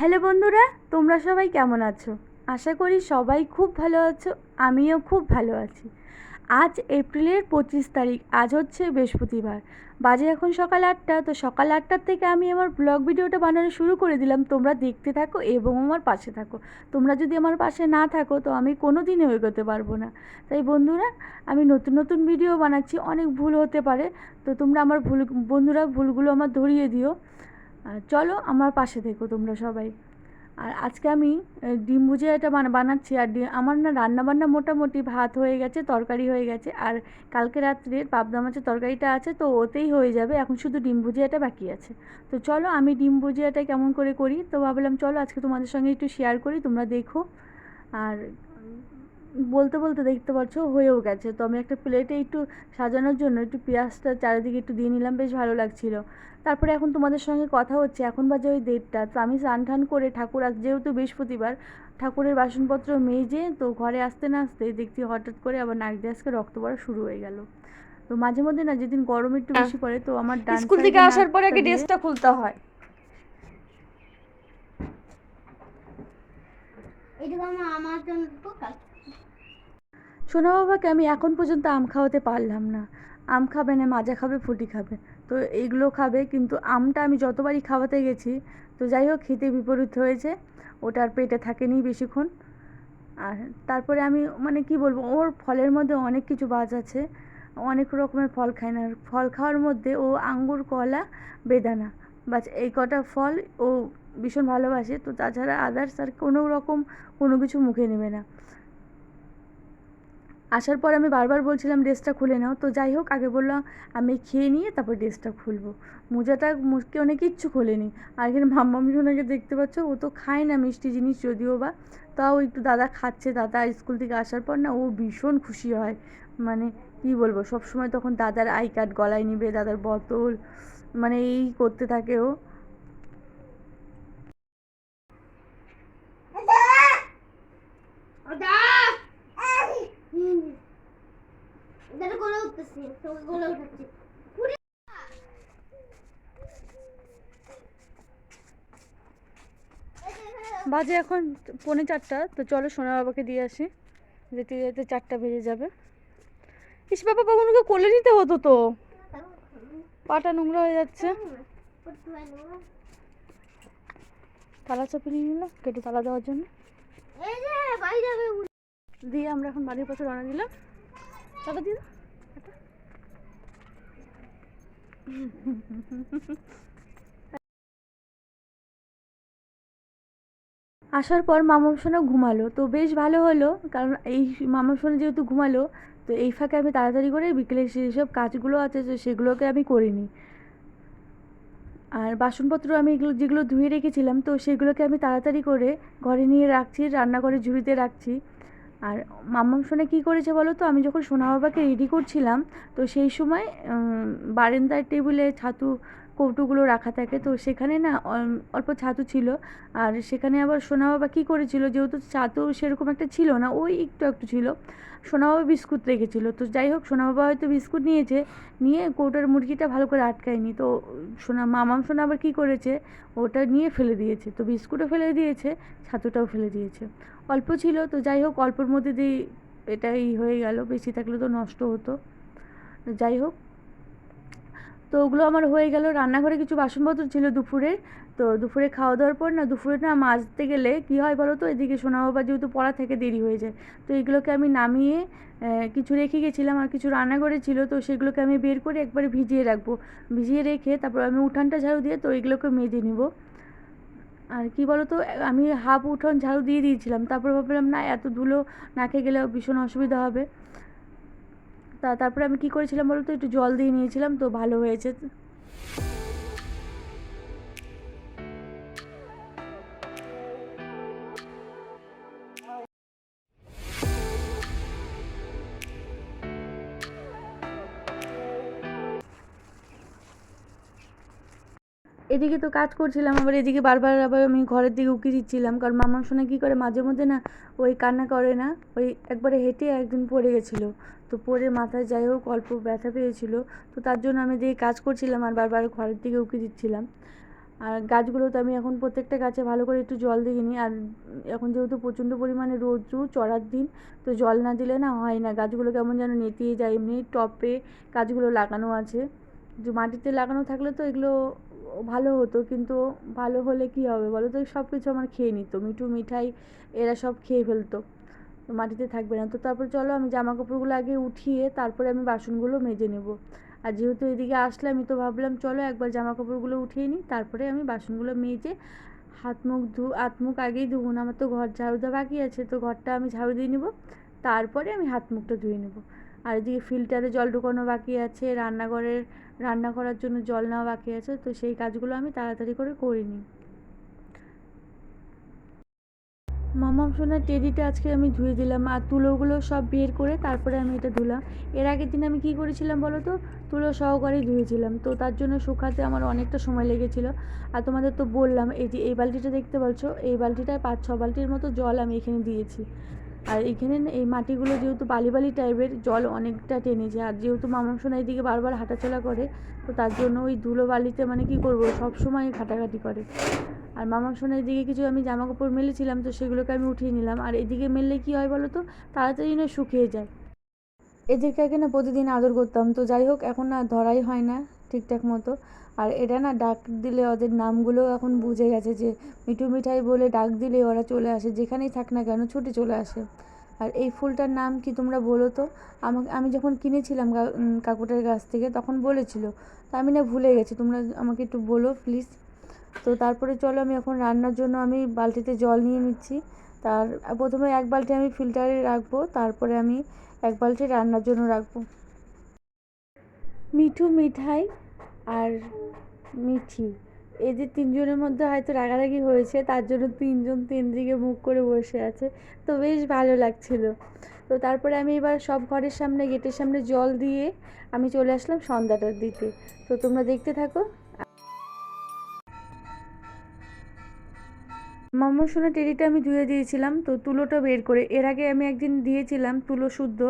Hello বন্ধুরা, তোমরা সবাই কেমন আছো? আশা করি সবাই খুব ভালো আছো, আমিও খুব ভালো আছি। আজ এপ্রিলের পঁচিশ তারিখ, আজ হচ্ছে বৃহস্পতিবার। বাজে এখন সকাল আটটা, তো সকাল আটটার থেকে আমি আমার ব্লগ ভিডিওটা বানানো শুরু করে দিলাম। তোমরা দেখতে থাকো এবং আমার পাশে থাকো। তোমরা যদি আমার পাশে না থাকো, তো আমি কোনো দিনও এগোতে পারব না। তাই বন্ধুরা, আমি নতুন নতুন ভিডিও বানাচ্ছি, অনেক ভুল হতে পারে। তো তোমরা আমার ভুল, বন্ধুরা ভুলগুলো আমার ধরিয়ে দিও। আর চলো আমার পাশে থেকো তোমরা সবাই। আর আজকে আমি ডিম ভুজিয়াটা বানা, বানাচ্ছি। আর আমার না রান্নাবান্না মোটামুটি ভাত হয়ে গেছে, তরকারি হয়ে গেছে। আর কালকে রাত্রের পাবদা মাছের তরকারিটা আছে, তো ওতেই হয়ে যাবে। এখন শুধু ডিম ভুজিয়াটা বাকি আছে। তো চলো আমি ডিম ভুজিয়াটা কেমন করে করি? তো ভাবলাম চলো আজকে তোমাদের সঙ্গে একটু শেয়ার করি, তোমরা দেখো। আর বলতে বলতে দেখতে পাচ্ছ হয়েও গেছে। তো আমি একটা প্লেটে একটু সাজানোর জন্য একটু পেঁয়াজটা চারিদিকে একটু দিয়ে নিলাম বেশ ভালো লাগছিল। তারপরে এখন তোমাদের সঙ্গে কথা হচ্ছে এখন বাজে ওই দেড়টা। তো আমি স্নান টান করে ঠাকুর আজ যেহেতু বৃহস্পতিবার ঠাকুরের বাসনপত্র মেজে তো ঘরে আসতে না আসতে দেখছি হঠাৎ করে আবার নাক দিয়ে আজকে রক্ত পড়া শুরু হয়ে গেল। তো মাঝে মধ্যে না যেদিন গরম একটু বেশি পড়ে তো আমার ডান স্কুল থেকে আসার পরে আগে ড্রেসটা খুলতে হয়। এটুকু আমার আমার জন্য সোনা বাবাকে আমি এখন পর্যন্ত আম খাওয়াতে পারলাম না। আম খাবে না, মাজা খাবে, ফুটি খাবে। তো এইগুলো খাবে, কিন্তু আমটা আমি যতবারই খাওয়াতে গেছি, তো যাই হোক, খেতে বিপরীত হয়েছে। ওটার পেটে থাকেনি বেশিক্ষণ। আর তারপরে আমি মানে কি বলব, ওর ফলের মধ্যে অনেক কিছু বাজ আছে। অনেক রকমের ফল খায় না। ফল খাওয়ার মধ্যে ও আঙ্গুর, কলা, বেদানা, বাস এই কটা ফল ও ভীষণ ভালোবাসে। তো তাছাড়া আদার্স আর কোনো রকম কোনো কিছু মুখে নেবে না। আসার পর আমি বারবার বলছিলাম, ড্রেসটা খুলে নাও। তো যাই হোক, আগে বললাম আমি খেয়ে নিয়ে তারপর ড্রেসটা খুলবো। মোজাটা মুখকে অনেক কিচ্ছু খোলেনি। আর এখানে মাম্মা মিঠুনাকে দেখতে পাচ্ছ, ও তো খায় না মিষ্টি জিনিস যদিও বা। তাও একটু দাদা খাচ্ছে, দাদা স্কুল থেকে আসার পর না ও ভীষণ খুশি হয়। মানে কী বলব সব সময় তখন দাদার আই কার্ড গলায় নিবে, দাদার বোতল মানে এই করতে থাকে ও। এটা কোলে উঠতেছে তোকে কোলে উঠাচ্ছি বাজে এখন পৌনে চারটা তো চলো সোনা বাবাকে দিয়ে আসি। যেতে যেতে চারটা বেজে যাবে। ইস বাবা বাবুনুকে কোলে নিতে হতো তো। পাটা নোংরা হয়ে যাচ্ছে। তালা চাপে নিয়ে নিলাম কেটে তালা দেওয়ার জন্য। দিয়ে আমরা এখন বাড়ির পাশে রওনা দিলাম। দিদা আসার পর মামা ঘুমালো, তো বেশ ভালো হলো, কারণ এই মামা যেহেতু ঘুমালো, তো এই ফাঁকে আমি তাড়াতাড়ি করে বিকেলে যেসব কাজগুলো আছে, তো সেগুলোকে আমি করিনি। আর বাসনপত্র আমি এগুলো, যেগুলো ধুয়ে রেখেছিলাম, তো সেগুলোকে আমি তাড়াতাড়ি করে ঘরে নিয়ে রাখছি, রান্নাঘরে ঝুড়িতে রাখছি। আর মাম্মাম শোনে কী করেছে বলো তো? আমি যখন সোনা বাবাকে রেডি করছিলাম, তো সেই সময় বারেন্দার টেবিলে ছাতু কৌটোগুলো রাখা থাকে। তো সেখানে না, অল্প ছাতু ছিল। আর সেখানে আবার সোনা বাবা কী করেছিল, যেহেতু ছাতু সেরকম একটা ছিল না, ওই একটু একটু ছিল। সোনা বাবা বিস্কুট রেখেছিল। তো যাই হোক, সোনা বাবা হয়তো বিস্কুট নিয়েছে, নিয়ে কৌটার মুরগিটা ভালো করে আটকায়নি। তো সোনা, মামাম সোনা আবার কী করেছে, ওটা নিয়ে ফেলে দিয়েছে। তো বিস্কুটও ফেলে দিয়েছে, ছাতুটাও ফেলে দিয়েছে। অল্প ছিল, তো যাই হোক, অল্পর মধ্যে দিয়ে এটাই হয়ে গেল, বেশি থাকলে তো নষ্ট হতো। যাই হোক তো ওগুলো আমার হয়ে গেল। রান্নাঘরে কিছু বাসনপত্র ছিল দুপুরে। তো দুপুরে খাওয়া দাওয়ার পর না দুপুরে না মাজতে গেলে কী হয় বলো তো? এদিকে সোনা বাবা যেহেতু পড়া থেকে দেরি হয়ে যায়। তো এগুলোকে আমি নামিয়ে কিছু রেখে গেছিলাম আর কিছু রান্নাঘরে ছিল। তো সেগুলোকে আমি বের করে একবারে ভিজিয়ে রাখব। ভিজিয়ে রেখে তারপর আমি উঠানটা ঝাড়ু দিয়ে তো এগুলোকে মেজে নিব। আর কি বলো তো? আমি হাফ উঠোন ঝাড়ু দিয়ে দিয়েছিলাম। তারপর ভাবলাম না এত ধুলো নাকে গেলে ভীষণ অসুবিধা হবে। তা তারপরে আমি কি করেছিলাম বলতো? একটু জল দিয়ে নিয়েছিলাম তো ভালো হয়েছে। এদিকে তো কাজ করছিলাম, আবার এদিকে বারবার আবার আমি ঘরের দিকে উঁকি দিচ্ছিলাম, কারণ মামার শোনা কী করে, মাঝে মধ্যে না ওই কান্না করে না, ওই একবারে হেঁটে একদিন পড়ে গেছিল। তো পড়ে মাথায় যাই হোক, অল্প ব্যথা পেয়েছিল, তো তার জন্য আমি এদিকে কাজ করছিলাম আর বারবার ঘরের দিকে উঁকি দিচ্ছিলাম। আর গাছগুলো তো আমি এখন প্রত্যেকটা গাছে ভালো করে একটু জল দিয়ে নিই, আর এখন যেহেতু প্রচণ্ড পরিমাণে রোদ্রু, চড়ার দিন, তো জল না দিলে না হয় না, গাছগুলো কেমন যেন নেতিয়ে যায়, এমনি টপে গাছগুলো লাগানো আছে। যে মাটিতে লাগানো থাকলে তো এগুলো ভালো হতো, কিন্তু ভালো হলে কি হবে বলো তো? সব কিছু আমার খেয়ে নিত। মিঠু, মিঠাই, এরা সব খেয়ে ফেলতো। মাটিতে থাকবে না। তো তারপর চলো আমি জামা কাপড়গুলো আগে উঠিয়ে তারপরে আমি বাসনগুলো মেজে নেব। আর যেহেতু এদিকে আসলে আমি তো ভাবলাম চলো একবার জামা কাপড়গুলো উঠিয়ে নিই, তারপরে আমি বাসনগুলো মেজে হাত মুখ ধু, হাত মুখ আগেই ধুবো। না আমার তো ঘর ঝাড়ু দেওয়া বাকি আছে, তো ঘরটা আমি ঝাড়ু দিয়ে নেব। তারপরে আমি হাত মুখটা ধুয়ে নেব। আর এদিকে ফিল্টারে জল ঢোকানো বাকি আছে, রান্নাঘরের, রান্না করার জন্য জল নেওয়া বাকি আছে, তো সেই কাজগুলো আমি তাড়াতাড়ি করে করে নিই। মামাম সোনার টেডিটা আজকে আমি ধুয়ে দিলাম আর তুলোগুলো সব বের করে তারপরে আমি এটা ধুলাম। এর আগের দিন আমি কী করেছিলাম বলো তো? তুলো সহকারেই ধুয়েছিলাম। তো তার জন্য শুকাতে আমার অনেকটা সময় লেগেছিলো। আর তোমাদের তো বললাম, এই যে এই বালতিটা দেখতে পাচ্ছ, এই বালতিটায় পাঁচ ছ বালতির মতো জল আমি এখানে দিয়েছি। আর এখানে এই মাটিগুলো যেহেতু বালি বালি টাইপের জল অনেকটা টেনেছে আর যেহেতু মামাম সোনা এইদিকে বারবার হাঁটাচলা করে, তো তার জন্য ওই ধুলো বালিতে মানে কি করব সব সময় ঘাটাঘাটি করে। আর মামাম সোনার দিকে কিছু আমি জামা কাপড় মেলেছিলাম, তো সেগুলোকে আমি উঠিয়ে নিলাম। আর এদিকে মেললে কি হয় বলো তো, তাড়াতাড়ি না শুকিয়ে যায়। এদেরকে আগে না প্রতিদিন আদর করতাম। তো যাই হোক, এখন না ধরাই হয় না। ঠিকঠাক মতো। আর এটা না ডাক দিলে ওদের নামগুলো এখন বুঝে গেছে যে মিঠু মিঠাই বলে ডাক দিলে ওরা চলে আসে, যেখানেই থাক না কেন ছুটে চলে আসে। আর এই ফুলটার নাম কি তোমরা বলো তো? আমাকে, আমি যখন কিনেছিলাম কাকুটার কাছ থেকে তখন বলেছিল। তা আমি না ভুলে গেছি, তোমরা আমাকে একটু বলো প্লিজ। তো তারপরে চলো আমি এখন রান্নার জন্য আমি বালতিতে জল নিয়ে নিচ্ছি। তার, প্রথমে এক বালতি আমি ফিল্টারে রাখব, তারপরে আমি এক বালতি রান্নার জন্য রাখব। মিঠু, মিঠাই আর মিঠি। এদের তিনজনের মধ্যে হয়তো রাগারাগি হয়েছে, তার জন্য তিনজন তিন দিকে মুখ করে বসে আছে। তো বেশ ভালো লাগছিল। তো তারপরে আমি এবার সব ঘরের সামনে, গেটের সামনে জল দিয়ে আমি চলে আসলাম সন্ধ্যাটার দিতে তো তোমরা দেখতে থাকো। মাম্মা সোনা টেরিটা আমি ধুয়ে দিয়েছিলাম। তো তুলোটা বের করে, এর আগে আমি একদিন দিয়েছিলাম তুলো শুদ্ধ।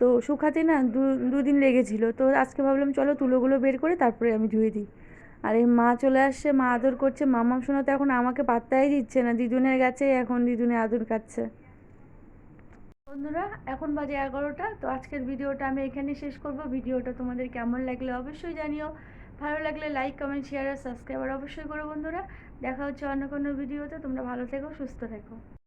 তো শুকাতে না দু, দুদিন লেগেছিল। তো আজকে ভাবলাম, চলো তুলোগুলো বের করে তারপরে আমি ধুয়ে দিই। আর এই মা চলে আসছে, মা আদর করছে। মাম্মাম সোনা তো এখন আমাকে পাত্তাই দিচ্ছে না। দিদুনের কাছে এখন দিদুনে আদর খাচ্ছে বন্ধুরা, এখন বাজে এগারোটা। তো আজকের ভিডিওটা আমি এখানে শেষ করব। ভিডিওটা তোমাদের কেমন লাগলে অবশ্যই জানিও। ভালো লাগলে লাইক কমেন্ট শেয়ার আর সাবস্ক্রাইব আর অবশ্যই করো বন্ধুরা। দেখা হচ্ছে অন্য কোনো ভিডিওতে। তোমরা ভালো থেকো, সুস্থ থেকো।